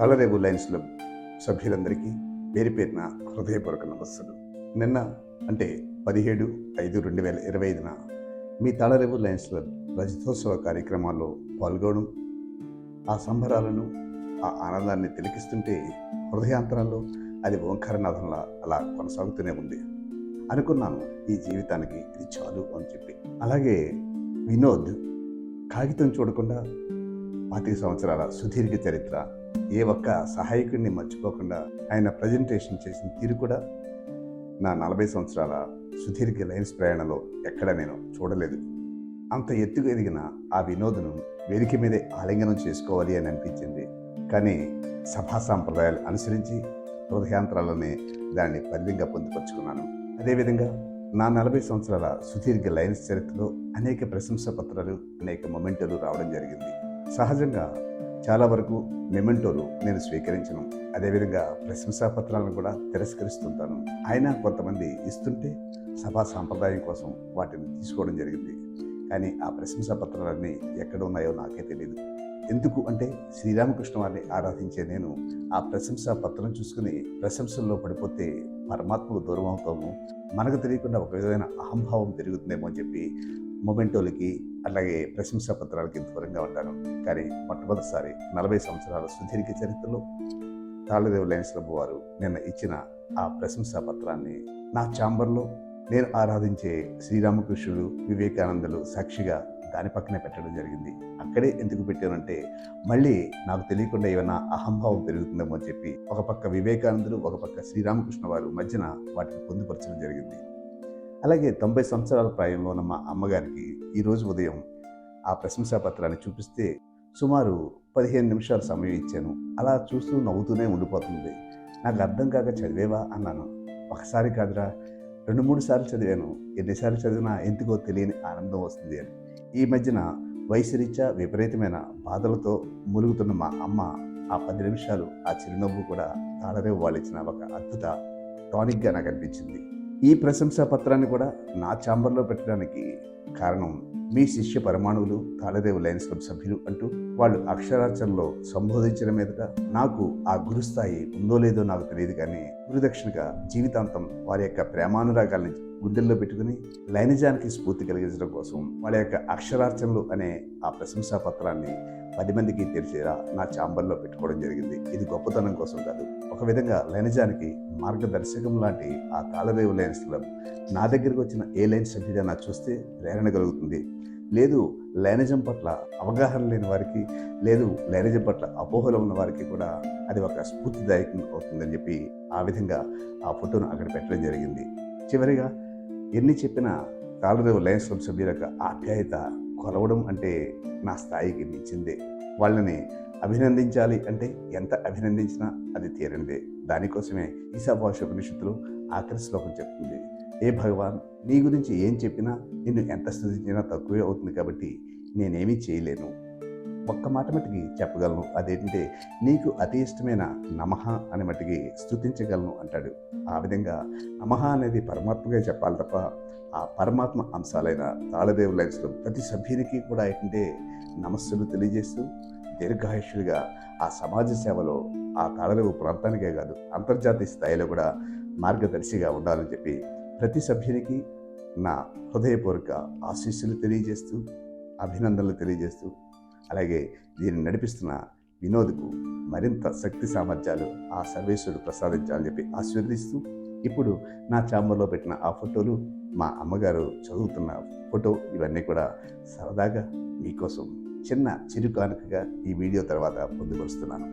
కాలరేవు లైన్స్లో క్లబ్ సభ్యులందరికీ పేరు పేరున హృదయపూర్వక నమస్సులు. నిన్న అంటే పదిహేడు ఐదు రెండు వేల ఇరవై ఐదున మీ తాళరేవు లయన్స్ క్లబ్ రజతోత్సవ కార్యక్రమాల్లో పాల్గొనడం ఆ సంబరాలను ఆ ఆనందాన్ని తిలకిస్తుంటే హృదయాంతరంలో అది ఓంకారనాథంలా అలా కొనసాగుతూనే ఉంది. అనుకున్నాను ఈ జీవితానికి ఇది చాలు అని చెప్పి. అలాగే వినోద్ కాగితం చూడకుండా పాతిక సంవత్సరాల సుదీర్ఘ చరిత్ర. ఏ ఒక్క సహాయకుడిని మర్చిపోకుండా ఆయన ప్రజెంటేషన్ చేసిన తీరు కూడా నా నలభై సంవత్సరాల సుదీర్ఘ లైన్స్ ప్రయాణంలో ఎక్కడ నేను చూడలేదు. అంత ఎత్తుకు ఎదిగిన ఆ వినోదను వేదిక మీదే ఆలింగనం చేసుకోవాలి అని అనిపించింది. కానీ సభా సాంప్రదాయాలు అనుసరించి హృదయాంతరాలనే దాన్ని పరిధిగా పొందుపరుచుకున్నాను. అదేవిధంగా నా నలభై సంవత్సరాల సుదీర్ఘ లైన్స్ చరిత్రలో అనేక ప్రశంసా పత్రాలు అనేక మొమెంటలు రావడం జరిగింది. సహజంగా చాలా వరకు మెమెంటోలు నేను స్వీకరించను. అదేవిధంగా ప్రశంసా పత్రాలను కూడా తిరస్కరిస్తుంటాను. అయినా కొంతమంది ఇస్తుంటే సభా సాంప్రదాయం కోసం వాటిని తీసుకోవడం జరిగింది. కానీ ఆ ప్రశంసా పత్రాలన్నీ ఎక్కడ ఉన్నాయో నాకే తెలియదు ఎందుకు అంటే శ్రీరామకృష్ణ వారిని ఆరాధించే నేను ఆ ప్రశంసా పత్రం చూసుకుని ప్రశంసల్లో పడిపోతే పరమాత్మకు దూరం అవుతాము మనకు తెలియకుండా ఒక విధమైన అహంభావం పెరుగుతుందేమో అని చెప్పి మొమెంటోలకి అలాగే ప్రశంసా పత్రాలకి దూరంగా ఉంటాను. కానీ మొట్టమొదటిసారి నలభై సంవత్సరాల సుదీర్ఘ చరిత్రలో తాళదేవు లయన్స్ వారు నిన్న ఇచ్చిన ఆ ప్రశంసా పత్రాన్ని నా ఛాంబర్లో నేను ఆరాధించే శ్రీరామకృష్ణుడు వివేకానందులు సాక్షిగా దాని పక్కనే పెట్టడం జరిగింది. అక్కడే ఎందుకు పెట్టానంటే మళ్ళీ నాకు తెలియకుండా ఏమైనా అహంభావం పెరుగుతుందేమో అని చెప్పి ఒక పక్క వివేకానందులు ఒక పక్క శ్రీరామకృష్ణ వారు మధ్యన వాటిని పొందుపరచడం జరిగింది. అలాగే తొంభై సంవత్సరాల ప్రాయంలో ఉన్న మా అమ్మగారికి ఈరోజు ఉదయం ఆ ప్రశంసా పత్రాన్ని చూపిస్తే సుమారు పదిహేను నిమిషాలు సమయం ఇచ్చాను. అలా చూస్తూ నవ్వుతూనే ఉండిపోతుంది. నాకు అర్థం కాక చదివేవా అన్నాను. ఒకసారి కాదురా రెండు మూడు సార్లు చదివాను. ఎన్నిసార్లు చదివినా ఎందుకో తెలియని ఆనందం వస్తుంది అని. ఈ మధ్యన వయసురీత్యా విపరీతమైన బాధలతో మురుగుతున్న మా అమ్మ ఆ పది నిమిషాలు ఆ చిరునవ్వు కూడా తాళరేవు వాళ్ళు ఇచ్చిన ఒక అద్భుత టానిక్గా నాకు అనిపించింది. ఈ ప్రశంసా పత్రాన్ని కూడా నా ఛాంబర్లో పెట్టడానికి కారణం మీ శిష్య పరమాణువులు తాళరేవు లయన్స్ క్లబ్ సభ్యులు అంటూ వాళ్ళు అక్షరాచరణలో సంబోధించడం మీదట నాకు ఆ గురుస్థాయి ఉందో లేదో నాకు తెలియదు కానీ గురుదక్షిణగా జీవితాంతం వారి యొక్క ప్రేమానురాగాల్ని గుండెల్లో పెట్టుకుని లైనిజానికి స్ఫూర్తి కలిగించడం కోసం వాళ్ళ యొక్క అక్షరార్చనలు అనే ఆ ప్రశంసా పత్రాన్ని పది మందికి తెరిచేలా నా ఛాంబర్లో పెట్టుకోవడం జరిగింది. ఇది గొప్పతనం కోసం కాదు. ఒక విధంగా లైనజానికి మార్గదర్శకం లాంటి ఆ కాలవేవు లైన్స్ క్లబ్ నా దగ్గరికి వచ్చిన ఏ లైన్ సభ్యుడైనా చూస్తే ప్రేరణ కలుగుతుంది. లేదు లైనజం పట్ల అవగాహన లేని వారికి లేదు లైనజం పట్ల అపోహలు ఉన్న వారికి కూడా అది ఒక స్ఫూర్తిదాయకం అవుతుందని చెప్పి ఆ విధంగా ఆ ఫోటోను అక్కడ పెట్టడం జరిగింది. చివరిగా ఎన్ని చెప్పినా తాళరేవు లయన్స్ క్లబ్ సభ్యుల యొక్క ఆప్యాయత కొలవడం అంటే నా స్థాయికి మించిందే. వాళ్ళని అభినందించాలి అంటే ఎంత అభినందించినా అది తీరనిదే. దానికోసమే ఈశాభాషోపనిషత్తులు ఆఖరి శ్లోకం చెప్తుంది. ఏ భగవాన్ నీ గురించి ఏం చెప్పినా నిన్ను ఎంత స్థుతించినా తక్కువే అవుతుంది కాబట్టి నేనేమీ చేయలేను. ఒక్క మాట మటుకి చెప్పగలను. అదేంటంటే నీకు అతి ఇష్టమైన నమః అనే మటుకి స్థుతించగలను అంటాడు. ఆ విధంగా నమః అనేది పరమాత్మగా చెప్పాలి తప్ప ఆ పరమాత్మ అంశాలైన తాళదేవు లైన్స్లో ప్రతి సభ్యునికి కూడా ఏంటంటే నమస్సులు తెలియజేస్తూ దీర్ఘాయుషులుగా ఆ సమాజ సేవలో ఆ తాళదేవు ప్రాంతానికే కాదు అంతర్జాతీయ స్థాయిలో కూడా మార్గదర్శిగా ఉండాలని చెప్పి ప్రతి సభ్యునికి నా హృదయపూర్వక ఆశీస్సులు తెలియజేస్తూ అభినందనలు తెలియజేస్తూ అలాగే దీన్ని నడిపిస్తున్న వినోద్కు మరింత శక్తి సామర్థ్యాలు ఆ సర్వేశ్వరుడు ప్రసాదించాలని చెప్పి ఆశీర్వదిస్తూ ఇప్పుడు నా ఛాంబర్లో పెట్టిన ఆ ఫోటోలు మా అమ్మగారు చదువుతున్న ఫోటో ఇవన్నీ కూడా సరదాగా మీకోసం చిన్న చిరుకానుకగా ఈ వీడియో తర్వాత పొందుపరుస్తున్నాను.